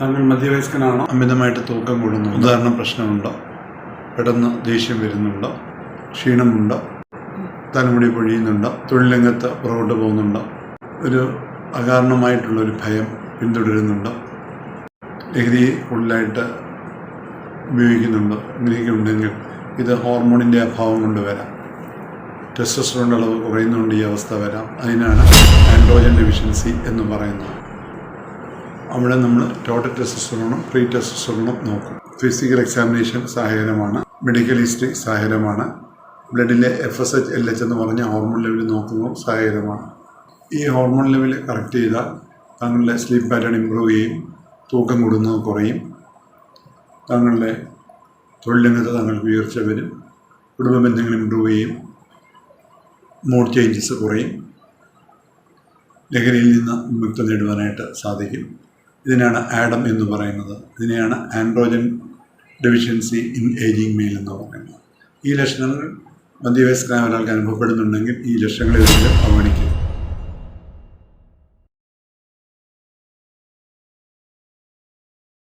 താങ്കൾ മധ്യവയസ്കനാണോ? അമിതമായിട്ട് തൂക്കം കൂടുന്നു ഉദാഹരണ പ്രശ്നമുണ്ടോ? പെട്ടെന്ന് ദേഷ്യം വരുന്നുണ്ടോ? ക്ഷീണമുണ്ടോ? തലമുടി പൊഴിയുന്നുണ്ടോ? തൊഴിലംഗത്ത് പുറകോട്ട് പോകുന്നുണ്ടോ? ഒരു അകാരണമായിട്ടുള്ളൊരു ഭയം പിന്തുടരുന്നുണ്ടോ? ലഹരി കൂടുതലായിട്ട് ഉപയോഗിക്കുന്നുണ്ടോ? ഇങ്ങനെയൊക്കെ ഉണ്ടെങ്കിൽ ഇത് ഹോർമോണിന്റെ അഭാവം കൊണ്ട് വരാം. ടെസ്റ്റോസ്റ്ററോണിന്റെ അളവ് കുറയുന്നതുകൊണ്ട് ഈ അവസ്ഥ വരാം. അതിനാണ് ആൻഡ്രോജൻ ഡെഫിഷ്യൻസി എന്ന് പറയുന്നത്. അവിടെ നമ്മൾ ടോട്ടൽ ടെസ്റ്റോസ്റ്ററോണും പ്രീ ടെസ്റ്റോസ്റ്ററോണും നോക്കും. ഫിസിക്കൽ എക്സാമിനേഷൻ സഹായകരമാണ് മെഡിക്കൽ ഹിസ്റ്ററി സഹായകരമാണ് ബ്ലഡിലെ F S H L H എന്ന് പറഞ്ഞ ഹോർമോൺ ലെവൽ നോക്കുന്നത് സഹായകരമാണ് ഈ ഹോർമോൺ ലെവൽ കറക്റ്റ് ചെയ്താൽ താങ്കളുടെ സ്ലീപ്പ് പാറ്റേൺ ഇമ്പ്രൂവ് ചെയ്യും തൂക്കം കൂടുന്നത് കുറയും. താങ്കളുടെ തൊഴിലംഗത്ത് താങ്കൾക്ക് ഉയർച്ച വരും കുടുംബ ബന്ധങ്ങൾ ഇമ്പ്രൂവ് ചെയ്യും മൂഡ് ചേഞ്ചസ് കുറയും. ലഹരിയിൽ നിന്ന് വിമുക്തി നേടുവാനായിട്ട് സാധിക്കും. ഇതിനാണ് ആഡം എന്ന് പറയുന്നത്. ഇതിനെയാണ് androgen deficiency in ageing male എന്ന് പറയുന്നത്. ഈ ലക്ഷണങ്ങൾ മധ്യവയസ്കരായ ഒരാൾക്ക് അനുഭവപ്പെടുന്നുണ്ടെങ്കിൽ ഈ ലക്ഷണങ്ങളെ അവഗണിക്കുക